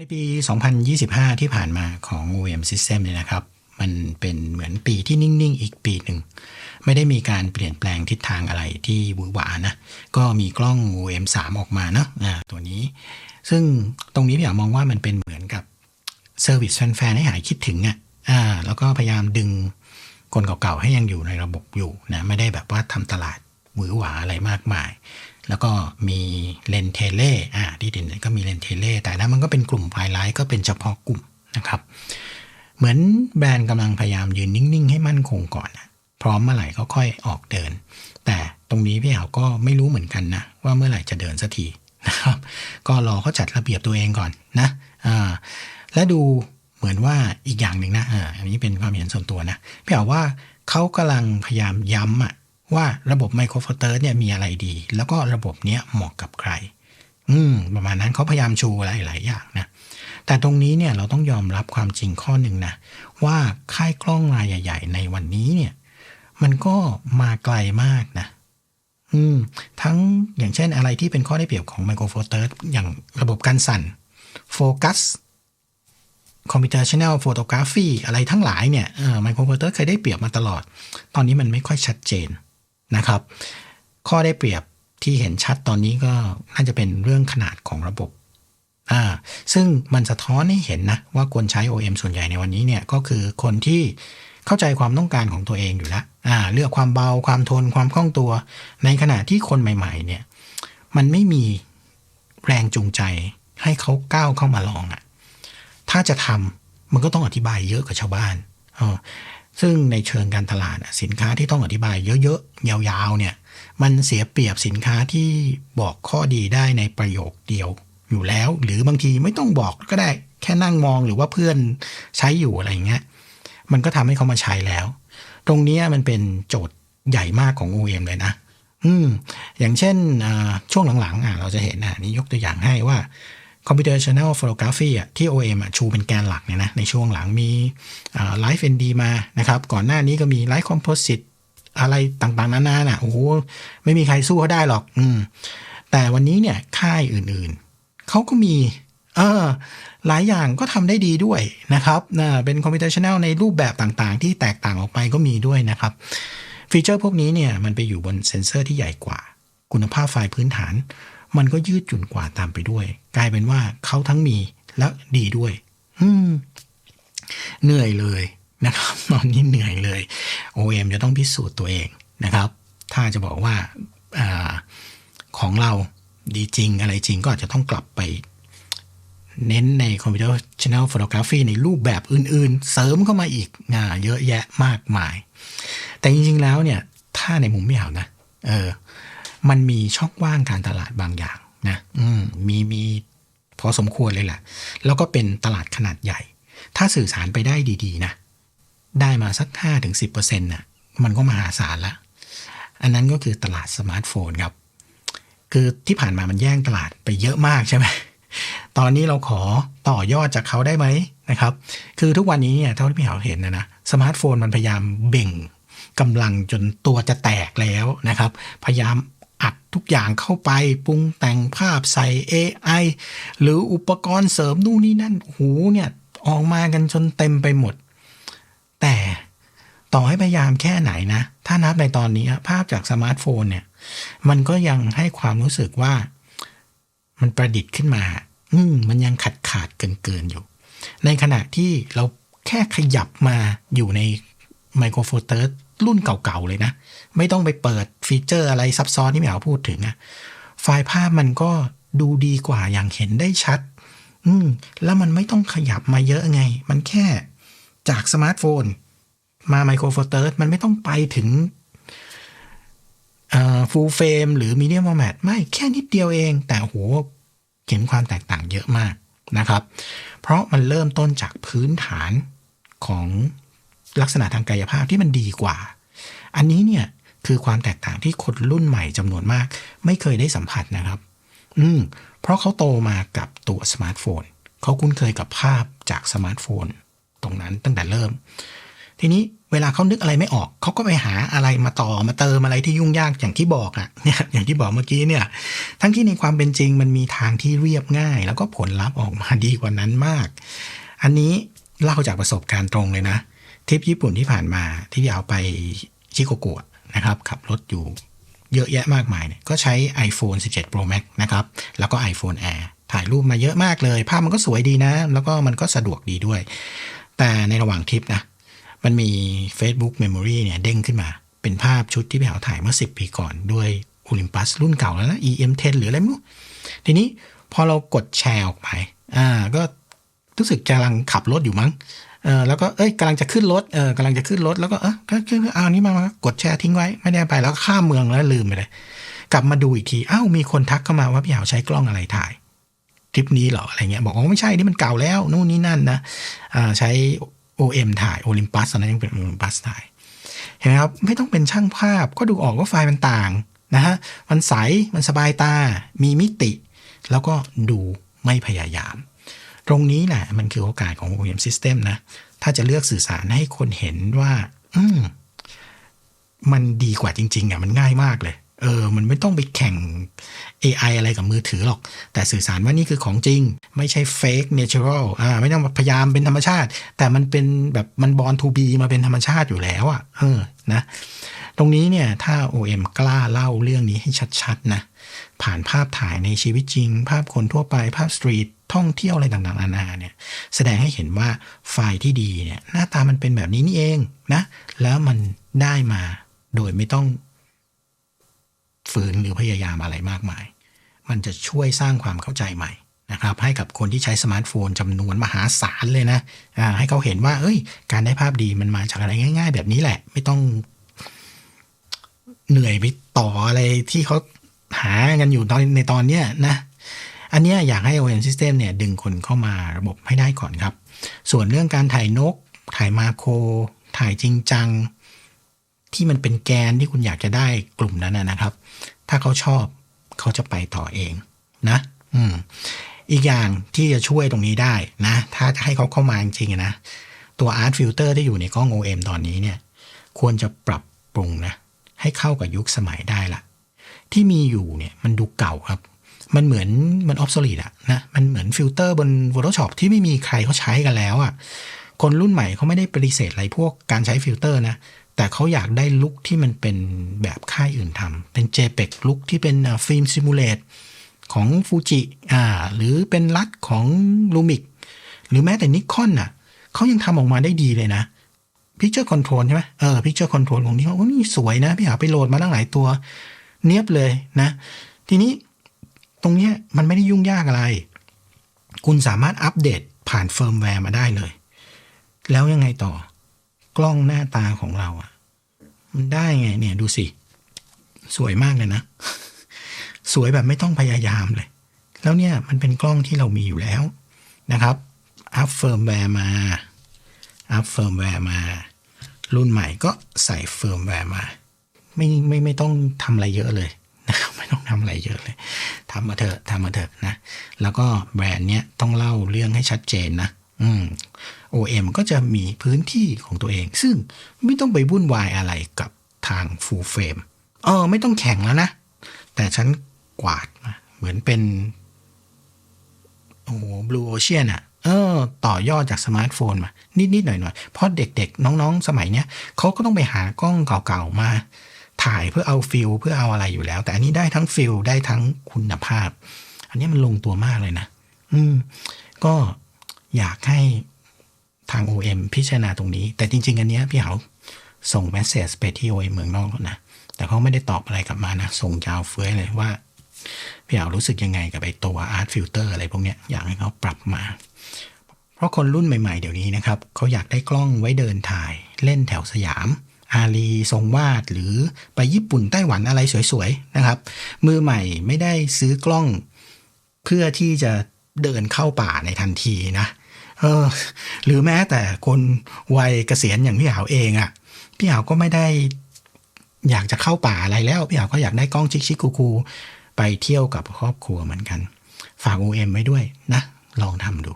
ในปี 2025 ที่ผ่านมาของ OEM System เนี่ยนะครับ มันเป็นเหมือนปีที่นิ่ง ๆ อีกปีหนึ่ง ไม่ได้มีการเปลี่ยนแปลงทิศทางอะไรที่วือหวานะ ก็มีกล้อง OEM 3 ออกมาเนาะอ่าตัวนี้ ซึ่งตรงนี้พี่อยากมองว่ามันเป็นเหมือนกับเซอร์วิสแฟนๆให้หายคิดถึงอะอ่าแล้วก็พยายามดึงคนเก่าๆให้ยังอยู่ในระบบอยู่นะ ไม่ได้แบบว่าทำตลาดหวือหวาอะไรมากมาย แล้วก็มีเลนเทเล่อ่าที่เด่นก็มีเลนเทเล่แต่นั้นมันก็เป็นกลุ่มไฮไลท์ก็เป็นเฉพาะกลุ่มนะครับ เหมือนแบรนด์กำลังพยายามยืนนิ่ง ๆ ให้มั่นคงก่อนนะพร้อมเมื่อไหร่ก็ค่อยออกเดิน แต่ตรงนี้พี่เหาก็ไม่รู้เหมือนกันนะว่าเมื่อไหร่จะเดินสักทีนะครับ ก็รอเขาจัดระเบียบตัวเองก่อนนะอ่าและดูเหมือนว่าอีกอย่างหนึ่งนะอ่าอันนี้เป็นความเห็นส่วนตัวนะพี่เหาว่าเขากำลังพยายามย้ำอะ ว่าระบบไมโครโฟเตอร์เนี่ยมีอะไรดี แล้วก็ระบบเนี้ยเหมาะกับใคร อืมประมาณนั้นเขาพยายามชูอะไรหลายอย่างนะแต่ตรงนี้เนี่ยเราต้องยอมรับความจริงข้อหนึ่งนะ ว่าค่ายกล้องรายใหญ่ ๆ ในวันนี้เนี่ยมันก็มาไกลมากนะอืมทั้งอย่างเช่นอะไรที่เป็นข้อได้เปรียบของไมโครโฟเตอร์อย่างระบบการสั่นโฟกัสคอมพิวเตอร์ชแนลโฟโตกราฟีอะไรทั้งหลายเนี่ยไมโครโฟเตอร์เคยได้เปรียบมาตลอด ตอนนี้มันไม่ค่อยชัดเจน นะครับ ข้อได้เปรียบที่เห็นชัดตอนนี้ก็น่าจะเป็นเรื่องขนาดของระบบอ่าซึ่งมันสะท้อนให้เห็นนะว่าคนใช้ OM ส่วนใหญ่ในวันนี้เนี่ยก็คือคนที่เข้าใจความต้องการของตัวเองอยู่แล้วอ่าเลือกความเบาความทนความคล่องตัว ในขณะที่คนใหม่ๆเนี่ยมันไม่มีแรงจูงใจให้เขาก้าวเข้ามาลองอะ่ะถ้าจะทำมันก็ต้องอธิบายเยอะกว่าชาวบ้านอ ซึ่งในเชิงการตลาดสินค้าที่ต้องอธิบายเยอะๆ ยาวๆเนี่ยมันเสียเปรียบสินค้าที่บอกข้อดีได้ในประโยคเดียวอยู่แล้ว หรือบางทีไม่ต้องบอกก็ได้แค่นั่งมองหรือว่าเพื่อนใช้อยู่อะไรอย่างเงี้ยมันก็ทำให้เขามาใช้แล้ว ตรงนี้มันเป็นโจทย์ใหญ่มากของ OEM เลยนะ อืมอย่างเช่นช่วงหลังๆอะเราจะเห็นอะนี่ยกตัวอย่างให้ว่า Computational Photography อะที่ OM อะชูเป็นแกนหลักเนี่ยนะในช่วงหลังมี Live ND มานะครับก่อนหน้านี้ก็มี Live Composite อะไรต่างๆ นานาน่ะโอ้โหไม่มีใครสู้เขาได้หรอก อืม แต่วันนี้เนี่ยค่ายอื่นๆ เขาก็มี เออ หลายอย่างก็ทำได้ดีด้วยนะครับนะเป็น computational ในรูปแบบต่างๆ ที่แตกต่างออกไปก็มีด้วยนะครับ ฟีเจอร์พวกนี้เนี่ยมันไปอยู่บนเซนเซอร์ที่ใหญ่กว่า คุณภาพไฟล์พื้นฐาน มันก็ยืดหยุ่นกว่าตามไปด้วย กลายเป็นว่าเขาทั้งมีและดีด้วย อืม เหนื่อยเลยนะครับ ตอนนี้เหนื่อยเลย OM จะต้องพิสูจน์ตัวเองนะครับ ถ้าจะบอกว่าอของเราดีจริงอะไรจริงก็อาจจะต้องกลับไป เน้นในคอมพิวเตอร์ช n น l ฟ h o t o g r a p h y ในรูปแบบอื่นๆ เสริมเข้ามาอีกงาเยอะแยะมากมาย แต่จริงๆแล้วเนี่ย ถ้าในมุมไม่เอานะ เออ มันมีช่องว่างการตลาดบางอย่างนะมมีมีพอสมควรเลยแหละ แล้วก็เป็นตลาดขนาดใหญ่ ถ้าสื่อสารไปได้ดีๆนะ ได้มาสัก 5-10%น่ะมันก็มหาศาลละ อันนั้นก็คือตลาดสมาร์ทโฟนครับ คือที่ผ่านมามันแย่งตลาดไปเยอะมากใช่ไหม ตอนนี้เราขอต่อยอดจากเขาได้ไหมนะครับ คือทุกวันนี้เนี่ยเท่าที่พี่เหาเห็นนะนะ สมาร์ทโฟนมันพยายามเบ่งกำลังจนตัวจะแตกแล้วนะครับ พยายาม ทุกอย่างเข้าไปปรุงแต่งภาพใส่ AI หรืออุปกรณ์เสริมนู่นนี่นั่นหูเนี่ยออกมากันจนเต็มไปหมด แต่ต่อให้พยายามแค่ไหนนะ ถ้านับในตอนนี้ภาพจากสมาร์ทโฟนเนี่ย มันก็ยังให้ความรู้สึกว่ามันประดิษฐ์ขึ้นมา อืมมันยังขาดขาดเกินเกินอยู่ ในขณะที่เราแค่ขยับมาอยู่ในไมโครโฟเตอร์ รุ่นเก่าๆเลยนะ ไม่ต้องไปเปิดฟีเจอร์อะไรซับซ้อนที่แมวพูดถึงอะไฟล์ภาพมันก็ดูดีกว่าอย่างเห็นได้ชัด อืม แล้วมันไม่ต้องขยับมาเยอะไง มันแค่จากสมาร์ทโฟน มาไมโครโฟเตอร์มันไม่ต้องไปถึงฟูลเฟรมหรือมีเดียมฟอร์แมตไม่แค่นิดเดียวเอง แต่โหเห็นความแตกต่างเยอะมากนะครับ เพราะมันเริ่มต้นจากพื้นฐานของ ลักษณะทางกายภาพที่มันดีกว่า อันนี้เนี่ยคือความแตกต่างที่คนรุ่นใหม่จำนวนมาก ไม่เคยได้สัมผัสนะครับ อืมเพราะเขาโตมากับตัวสมาร์ทโฟน เขาคุ้นเคยกับภาพจากสมาร์ทโฟน ตรงนั้นตั้งแต่เริ่ม ทีนี้เวลาเขานึกอะไรไม่ออก เขาก็ไปหาอะไรมาต่อมาเติมอะไรที่ยุ่งยากอย่างที่บอกอะเนี่ยอย่างที่บอกเมื่อกี้เนี่ย ทั้งที่ในความเป็นจริงมันมีทางที่เรียบง่าย แล้วก็ผลลัพธ์ออกมาดีกว่านั้นมาก อันนี้เล่าจากประสบการณ์ตรงเลยนะ ทริปญี่ปุ่นที่ผ่านมาที่ยาวไปชิโกกะนะครับขับรถอยู่เยอะแยะมากมายเนี่ยก็ใช้ iPhone 17 Pro Max นะครับ แล้วก็ iPhone Air ถ่ายรูปมาเยอะมากเลย ภาพมันก็สวยดีนะ แล้วก็มันก็สะดวกดีด้วย แต่ในระหว่างทริปนะ มันมี Facebook Memory เนี่ยเด้งขึ้นมา เป็นภาพชุดที่พี่หาถ่ายเมื่อ 10 ปีก่อน ด้วย Olympus รุ่นเก่าแล้วนะ EM10 หรืออะไรไม่รู้ทีนี้พอเรากดแชร์ออกไป อ่า ก็รู้สึกกำลังขับรถอยู่มั้ง เออแล้วก็เอ้ยกำลังจะขึ้นรถเออกำลังจะขึ้นรถแล้วก็เออก็ขึ้นเอานี้มามากดแชร์ทิ้งไว้ไม่ได้ไปแล้วข้ามเมืองแล้วลืมไปเลย กลับมาดูอีกทีอ้าวมีคนทักเข้ามาว่าพี่หาวใช้กล้องอะไรถ่ายทริปนี้เหรออะไรเงี้ยบอกว่าไม่ใช่นี่มันเก่าแล้วนู่นนี่นั่นนะอ่าใช้ OM ถ่ายโอลิมปัสตอนนั้นยังเป็นโอลิมปัสถ่ายเห็นไหมครับไม่ต้องเป็นช่างภาพก็ดูออกว่าไฟล์มันต่างนะฮะมันใสมันสบายตา มีมิติ แล้วก็ดูไม่พยายาม ตรงนี้แหละมันคือโอกาสของ OEM System นะ ถ้าจะเลือกสื่อสารให้คนเห็นว่า อืมมันดีกว่าจริง ๆอะมันง่ายมากเลย เออ มันไม่ต้องไปแข่ง AI อะไรกับมือถือหรอก แต่สื่อสารว่านี่คือของจริง ไม่ใช่ fake natural อ่า ไม่ต้องพยายามเป็นธรรมชาติ แต่มันเป็นแบบมันบอลทูบีมาเป็นธรรมชาติอยู่แล้วอะ เออ นะ ตรงนี้เนี่ยถ้า OM กล้าเล่าเรื่องนี้ให้ชัดๆนะผ่านภาพถ่ายในชีวิตจริง ภาพคนทั่วไปภาพสตรีทท่องเที่ยวอะไรต่างๆนานาเนี่ยแสดงให้เห็นว่าไฟล์ที่ดีเนี่ยหน้าตามันเป็นแบบนี้นี่เองนะแล้วมันได้มาโดยไม่ต้องฝืนหรือพยายามอะไรมากมาย มันจะช่วยสร้างความเข้าใจใหม่นะครับให้กับคนที่ใช้สมาร์ทโฟนจำนวนมหาศาลเลยนะให้เขาเห็นว่า เอ้ย การได้ภาพดีมันมาจากอะไรง่าย ๆ แบบนี้แหละ ไม่ต้อง เหนื่อยไปต่ออะไรที่เขาหากันอยู่ตอนในตอนเนี้ยนะ อันเนี้ยอยากให้ OM System เนี่ยดึงคนเข้ามาระบบให้ได้ก่อนครับ ส่วนเรื่องการถ่ายนก ถ่ายมาโคร ถ่ายจริงจัง ที่มันเป็นแกนที่คุณอยากจะได้กลุ่มนั้นนะครับ ถ้าเขาชอบเขาจะไปต่อเองนะ อืม อีกอย่างที่จะช่วยตรงนี้ได้นะ ถ้าจะให้เขาเข้ามาจริงๆนะ ตัว Art Filter ที่อยู่ในกล้อง OM ตอนนี้เนี่ย ควรจะปรับปรุงนะ ให้เข้ากับยุคสมัยได้ละ ที่มีอยู่เนี่ยมันดูเก่าครับ มันเหมือนมันออฟโซลิดอะนะมันเหมือนฟิลเตอร์บน Photoshop ที่ไม่มีใครเขาใช้กันแล้วอะคนรุ่นใหม่เขาไม่ได้ปฏิเสธอะไรพวกการใช้ฟิลเตอร์นะแต่เขาอยากได้ลุคที่มันเป็นแบบค่ายอื่นทำเป็น JPEG ลุคที่เป็นฟิล์มซิมูเลตของฟูจิอ่าหรือเป็นรัดของลูมิกหรือแม้แต่นิคอนน่ะเขายังทำออกมาได้ดีเลยนะ Picture Control ใช่ไหมเออ Picture Control ของนี้เขาโอ้นี่สวยนะพี่หาไปโหลดมาตั้งหลายตัว เนียบเลยนะ ทีนี้ตรงเนี้ยมันไม่ได้ยุ่งยากอะไร คุณสามารถอัปเดตผ่านเฟิร์มแวร์มาได้เลย แล้วยังไงต่อกล้องหน้าตาของเราอะ่ะ มันได้ไงเนี่ยดูสิ สวยมากเลยนะ สวยแบบไม่ต้องพยายามเลย แล้วเนี่ยมันเป็นกล้องที่เรามีอยู่แล้วนะครับอัพเฟิร์มแวร์มาอัพเฟิร์มแวร์มา รุ่นใหม่ก็ใส่เฟิร์มแวร์มา ไม่ไม่ไม่ต้องทำอะไรเยอะเลยนะครับไม่ต้องทำอะไรเยอะเลยทำมาเถอะทำมาเถอะนะ แล้วก็แบรนด์เนี้ยต้องเล่าเรื่องให้ชัดเจนนะอืม OM ก็จะมีพื้นที่ของตัวเอง ซึ่งไม่ต้องไปวุ่นวายอะไรกับทาง full frame เออไม่ต้องแข่งแล้วนะ แต่ฉันกวาดมาเหมือนเป็น โอ้บลูโอเชียนอะ เออต่อยอดจากสมาร์ทโฟนมา นิดๆหน่อยๆเพราะเด็กๆ น้องๆ สมัยเนี้ยเขาก็ต้องไปหากล้องเก่าๆมา ถ่ายเพื่อเอาฟิลเพื่อเอาอะไรอยู่แล้ว แต่อันนี้ได้ทั้งฟิลได้ทั้งคุณภาพ อันนี้มันลงตัวมากเลยนะ อืม ก็อยากให้ทาง OM พิจารณาตรงนี้ แต่จริง ๆ อันเนี้ยพี่เหาส่งเมสเซจไปที่ OM เมืองนอกแล้วนะแต่เขาไม่ได้ตอบอะไรกลับมานะ ส่งยาวเฟ้ยเลยว่า พี่เหารู้สึกยังไงกับไอตัว Art Filter อร์อะไรพวกเนี้ยอยากให้เขาปรับมา เพราะคนรุ่นใหม่ ๆ เดี๋ยวนี้นะครับเขาอยากได้กล้องไว้เดินถ่ายเล่นแถวสยาม อารีทรงวาดหรือไปญี่ปุ่นไต้หวันอะไรสวยๆนะครับ มือใหม่ไม่ได้ซื้อกล้อง เพื่อที่จะเดินเข้าป่าในทันทีนะเออหรือแม้แต่คนวัยเกษียณอย่างพี่หาวเองอะ่ะพี่หาวก็ไม่ได้อยากจะเข้าป่าอะไรแล้วพี่หาวก็อยากได้กล้องชิคๆคูๆ ไปเที่ยวกับครอบครัวเหมือนกัน ฝาก OM ไว้ด้วยนะ ลองทำดู